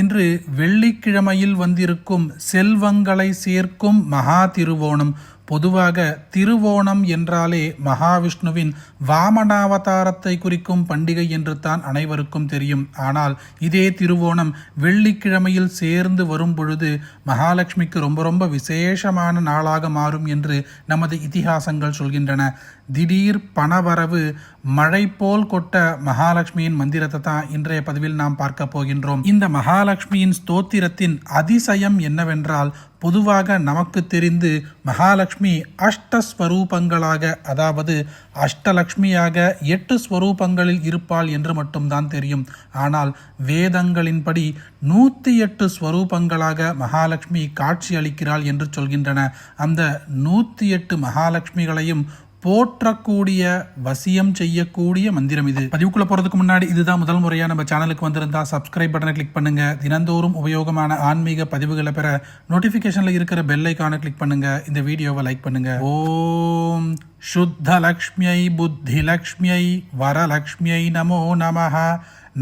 இன்று வெள்ளிக்கிழமையில் வந்திருக்கும் செல்வங்களை சேர்க்கும் மகா திருவோணம். பொதுவாக திருவோணம் என்றாலே மகாவிஷ்ணுவின் வாமனாவதாரத்தை குறிக்கும் பண்டிகை என்று தான் அனைவருக்கும் தெரியும். ஆனால் இதே திருவோணம் வெள்ளிக்கிழமையில் சேர்ந்து வரும் பொழுது மகாலட்சுமிக்கு ரொம்ப ரொம்ப விசேஷமான நாளாக மாறும் என்று நமது இதிகாசங்கள் சொல்கின்றன. திடீர் பணவரவு மழை போல் கொட்ட மகாலட்சுமியின் மந்திரத்தை தான் இன்றைய பதிவில் நாம் பார்க்க போகின்றோம். இந்த மகாலட்சுமியின் ஸ்தோத்திரத்தின் அதிசயம் என்னவென்றால் பொதுவாக நமக்கு தெரிந்து மகாலட்சுமி அஷ்டஸ்வரூபங்களாக அதாவது அஷ்டலக்ஷ்மியாக எட்டு ஸ்வரூபங்களில் இருப்பாள் என்று மட்டும்தான் தெரியும். ஆனால் வேதங்களின்படி நூற்றி எட்டு ஸ்வரூபங்களாக மகாலட்சுமி காட்சி அளிக்கிறாள் என்று சொல்கின்றன. அந்த நூற்றி எட்டு மகாலட்சுமிகளையும் போற்றக்கூடிய வசியம் செய்யக்கூடிய மந்திரம் இது. பதிவுக்குள்ள போறதுக்கு முன்னாடி இதுதான் முதல் முறையா நம்ம சேனலுக்கு வந்திருந்தா சப்ஸ்கிரைப் பட்டனை கிளிக் பண்ணுங்க. தினந்தோறும் உபயோகமான ஆன்மீக பதிவுகளை பெற நோட்டிபிகேஷன்ல இருக்கிற பெல் ஐக்கானை கிளிக் பண்ணுங்க. இந்த வீடியோவை லைக் பண்ணுங்க. ஓம் சுத்த லக்ஷ்மியை புத்தி லக்ஷ்மியை வரலக்ஷ்மியை நமோ நமः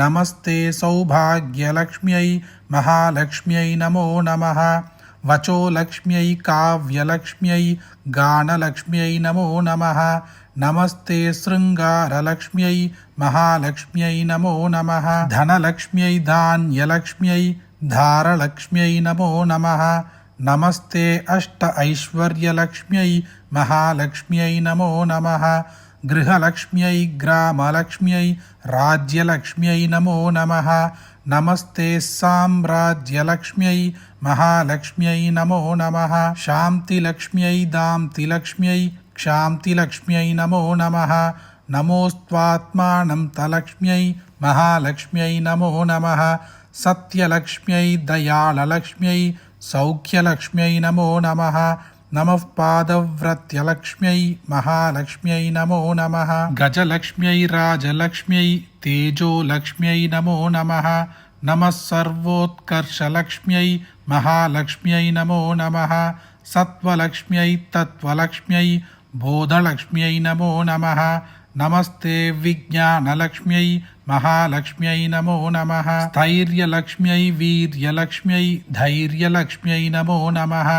நமஸ்தே சௌபாகியலக்ஷ்மியை மகாலக்ஷ்மியை நமோ நமஹா. వచో లక్ష్మ్యై కావ్యలక్ష్మ్యై గానలక్ష్మ్యై నమో నమ. నమస్తే శృంగారలక్ష్మ్యై మహాలక్ష్మ్యై నమో నమ. ధనలక్ష్మ్యై ధాన్యలక్ష్మ్యై ధారలక్ష్మ్యై నమో నమ. నమస్తే అష్ట ఐశ్వర్యలక్ష్మ్యై మహాలక్ష్మ్యై నమో నమ. గృహలక్ష్మ్యై గ్రామలక్ష్మ్యై రాజ్యలక్ష్మ్యై నమో నమ. नमस्ते साम्राज्यलक्ष्म्यै महालक्ष्म्यै नमो नमः। शान्तिलक्ष्म्यै दान्तिलक्ष्म्यै क्षान्तिलक्ष्म्यै नमो नमः। नमोऽस्त्वात्मानं तलक्ष्म्यै महालक्ष्म्यै नमो नमः। सत्यलक्ष्म्यै दयाललक्ष्म्यै सौख्यलक्ष्म्यै नमो नमः నమఃపాదవ్రత్యలక్ష్మ్యై మహాలక్ష్మ్యై నమో నమ గజలక్ష్మ్యై రాజలక్ష్మ్యై తేజోలక్ష్మ్యై నమో నమ నమః సర్వోత్కర్షలక్ష్మ్యై మహాలక్ష్మ్యై నమో నమ సత్వలక్ష్మ్యై తత్వలక్ష్మ్యై బోధలక్ష్మ్యై నమో నమ नमस्ते विज्ञानलक्ष्म्यै महालक्ष्म्यै नमो नमः। स्थैर्यलक्ष्म्यै वीर्यलक्ष्म्यै धैर्यलक्ष्म्यै नमो नमः।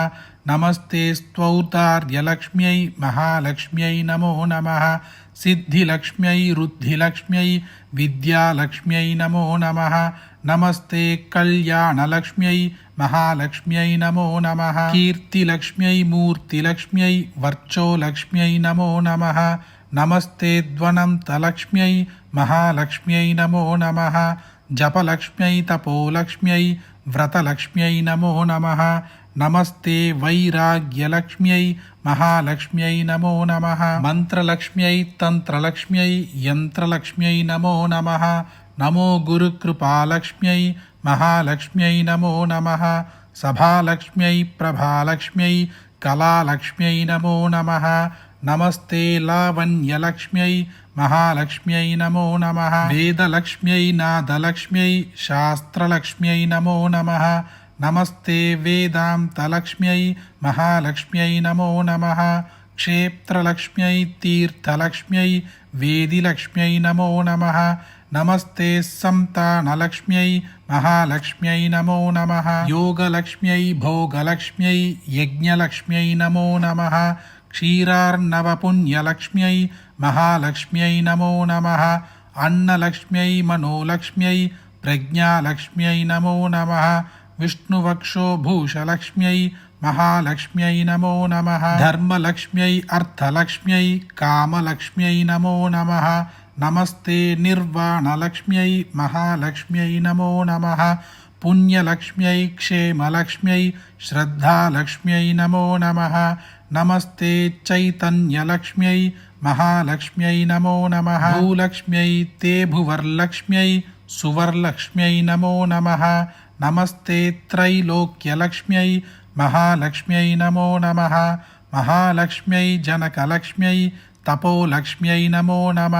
नमस्ते स्तौतार्यलक्ष्म्यै महालक्ष्म्यै नमो नमः। सिद्धिलक्ष्म्यै रुद्धिलक्ष्म्यै विद्यालक्ष्म्यै नमो नमः। नमस्ते कल्याणलक्ष्म्यै महालक्ष्म्यै नमो नमः। कीर्तिलक्ष्म्यै मूर्तिलक्ष्म्यै वर्चोलक्ष्म्यै नमो नमः। నమస్తే ధ్వనం తలక్ష్మ్యై మహాలక్ష్మ్యై నమో నమ జపలక్ష్మ్యై తపోలక్ష్మ్యై వ్రతలక్ష్మ్యై నమో నమ నమస్తే వైరాగ్యలక్ష్మ్యై మహాలక్ష్మ్యై నమో నమ మంత్రలక్ష్మ్యై తంత్రలక్ష్మ్యై యంత్రలక్ష్మ్యై నమో నమ నమో గురుకృపాలక్ష్మ్యై మహాలక్ష్మ్యై నమో నమ సభాలక్ష్మ్యై ప్రభాలక్ష్మ్యై కళాలక్ష్మ్యై నమో నమ నమస్తే లావణ్యలక్ష్మ్యై మహాలక్ష్మ్యై నమో నమ వేదలక్ష్మ్యై నాదలక్ష్మ్యై శాస్త్రలక్ష్మ్యై నమో నమ నమస్తే వేదాంతలక్ష్మ్యై మహాలక్ష్మ్యై నమో నమ క్షేత్రలక్ష్మ్యై తీర్థలక్ష్మ్యై వేదిలక్ష్మ్యై నమో నమ నమస్తే సంతానలక్ష్మ్యై మహాలక్ష్మ్యై నమో నమ యోగలక్ష్మ్యై భోగలక్ష్మ్యై యజ్ఞలక్ష్మ్యై నమో నమ क्षीरार्णवपुण्यलक्ष्म्यै महालक्ष्म्यै नमो नमः अन्नलक्ष्म्यै मनोलक्ष्म्यै प्रज्ञालक्ष्म्यै नमो नमः विष्णुवक्षो भूषलक्ष्म्यै महालक्ष्म्यै नमो नमः धर्मलक्ष्म्यै अर्थलक्ष्म्यै कामलक्ष्म्यै नमो नमः नमस्ते निर्वाणलक्ष्म्यै महालक्ष्म्यै नमो नमः पुण्यलक्ष्म्यै क्षेमलक्ष्म्यै श्रद्धालक्ष्म्यै नमो नमः నమస్తే చైతన్యలక్ష్మ్యై మహాలక్ష్మ్యై నమో నమ. భూలక్ష్మ్యై తే భువర్లక్ష్మ్యై సువర్లక్ష్మ్యై నమో నమ. నమస్తే త్రైలోక్యలక్ష్మ్యై మహాలక్ష్మ్యై నమో నమ. మహాలక్ష్మ్యై జనకలక్ష్మ్యై తపోలక్ష్మ్యై నమో నమ.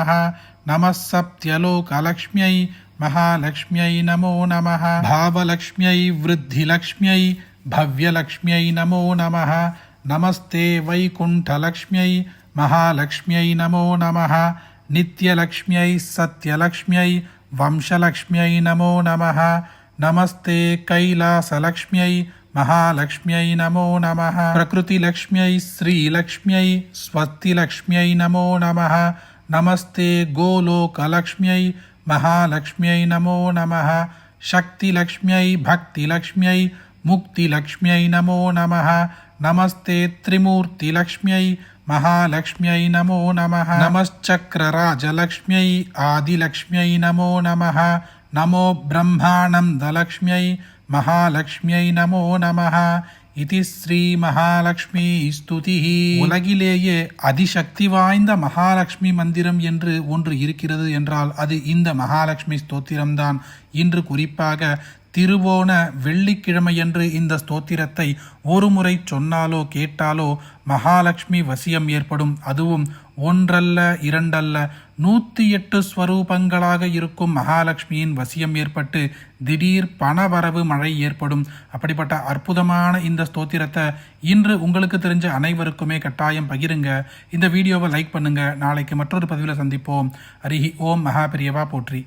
నమః సప్త్యలోకలక్ష్మ్యై మహాలక్ష్మ్యై నమో నమ. భావలక్ష్మ్యై వృద్ధిలక్ష్మ్యై భవ్యలక్ష్మ్యై నమో నమ. నమస్తే వైకుంఠలక్ష్మ్యై మహాలక్ష్మ్యై నమో నమ నిత్యలక్ష్మ్యై సత్యలక్ష్మ్యై వంశలక్ష్మ్యై నమో నమ నమస్తే కైలాసలక్ష్మ్యై మహాలక్ష్మ్యై నమో నమ ప్రకృతిలక్ష్మ్యై శ్రీలక్ష్మ్యై స్వస్తిలక్ష్మ్యై నమో నమ నమస్తే గోలోకలక్ష్మ్యై మహాలక్ష్మ్యై నమో నమ శక్తిలక్ష్మ్యై భక్తిలక్ష్మ్యై ముక్తిలక్ష్మ్యై నమో నమ நமஸ்தே திரிமூர்த்தி லக்ஷ்மியை மகாலட்சுமியை நமோ நம நமச்சக்கரராஜலக்ஷ்மியை ஆதிலக்ஷ்மியை நமோ நம நமோ பிரம்மானந்தலக்ஷ்மியை மகாலட்சுமியை நமோ நம இது ஸ்ரீ மகாலட்சுமி ஸ்துதி உலகிலேயே அதிசக்தி வாய்ந்த மகாலட்சுமி மந்திரம் என்று ஒன்று இருக்கிறது என்றால் அது இந்த மகாலட்சுமி ஸ்தோத்திரம்தான். இன்று குறிப்பாக திருவோண வெள்ளிக்கிழமையன்று இந்த ஸ்தோத்திரத்தை ஒரு முறை சொன்னாலோ கேட்டாலோ மகாலட்சுமி வசியம் ஏற்படும். அதுவும் ஒன்றல்ல இரண்டல்ல நூற்றி எட்டு ஸ்வரூபங்களாக இருக்கும் மகாலட்சுமியின் வசியம் ஏற்பட்டு திடீர் பணவரவு மழை ஏற்படும். அப்படிப்பட்ட அற்புதமான இந்த ஸ்தோத்திரத்தை இன்று உங்களுக்கு தெரிஞ்ச அனைவருக்குமே கட்டாயம் பகிருங்க. இந்த வீடியோவை லைக் பண்ணுங்கள் நாளைக்கு மற்றொரு பதிவில் சந்திப்போம். அரிஹி ஓம் மகாபிரியவா போற்றி.